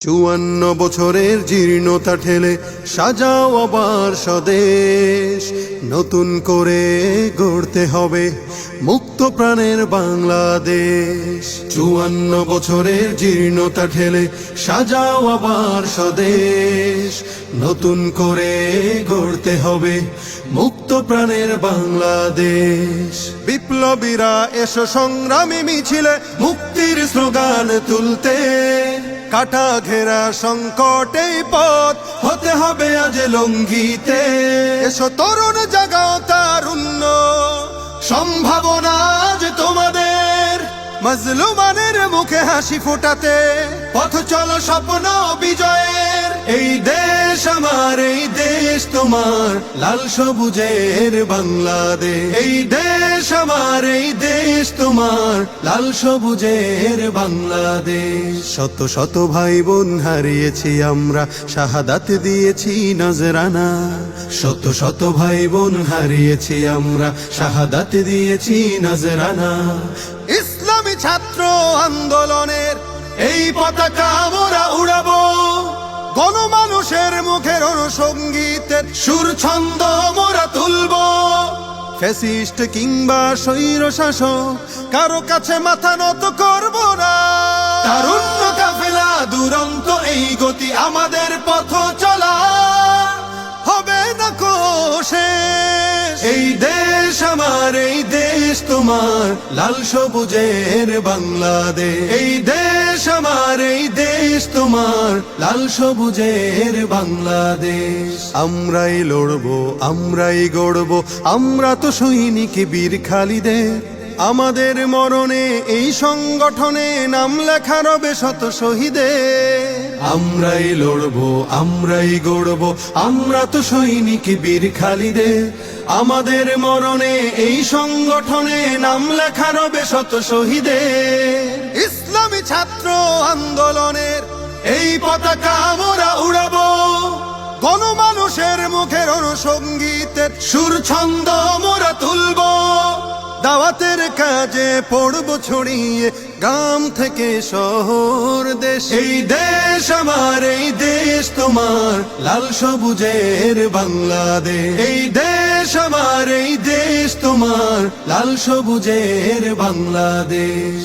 চুয়ান্ন বছরের জীর্ণতা ঠেলে সাজাও আবার স্বদেশ। নতুন করে গড়তে হবে মুক্ত প্রাণের বাংলাদেশ। চুয়ান্ন বছরের জীর্ণতা ঠেলে সাজাও আবার স্বদেশ। নতুন করে গড়তে হবে মুক্ত প্রাণের বাংলাদেশ। বিপ্লবীরা এসো সংগ্রামী মিছিলে মুক্তির স্লোগান তুলতে। কাটা ঘেরা সংকটে পথ হতে হবে আজ লঙ্ঘিতে। এসো তরুণ জাগাও তারুণ্য, সম্ভাবনা আজ তোমাদের। মজলুমানের মুখে হাসি ফোটাতে, পথ চলো স্বপ্ন বিজয়ের দেশ তোমার, লাল সবুজের বাংলাদেশ। এই দেশ আমার, এই দেশ তোমার, লাল সবুজের বাংলাদেশ। শত শত ভাই বোন হারিয়েছি আমরা, শাহাদাত দিয়েছি নজরানা। শত শত ভাই বোন হারিয়েছি আমরা, শাহাদাত দিয়েছি নজরানা। ইসলামী ছাত্র আন্দোলনের এই পতাকা আমরা উড়াবো। গণমানুষের মুখের অনুসঙ্গীতের সুর ছন্দ মোরা তুলব। ফ্যাসিস্ট কিংবা স্বৈর শাসক, কারও কাছে মাথা নত করব না। দুরন্ত এই গতি আমাদের দেশ আমার, এই দেশ তোমার, লাল সবুজের বাংলাদেশ। এই দেশ আমার, এই দেশ তোমার, লাল সবুজের বাংলাদেশ। আমরাই লড়বো, আমরাই গড়বো, আমরা তো সৈনিক বীর খালিদের। আমাদের মরণে এই সংগঠনে নাম লেখা রবে শত শহীদের আমরাই লড়বো, আমরাই গড়বো, আমরা তো সৈনিক বীর খালিদের আমাদের মরণে এই সংগঠনে নাম লেখা রবে শত শহীদের ইসলামী ছাত্র আন্দোলনের এই পতাকা আমরা উড়াবো। গণমানুষের মুখের অনুসঙ্গীতের সুর ছন্দ মোরা তুলব। দাওয়াতের কাজে পড়ব ছড়িয়ে গ্রাম থেকে শহর দেশ। এই দেশ আমার, এই দেশ তোমার, লাল সবুজের বাংলাদেশ। এই দেশ আমার, এই দেশ তোমার, লাল সবুজের বাংলাদেশ।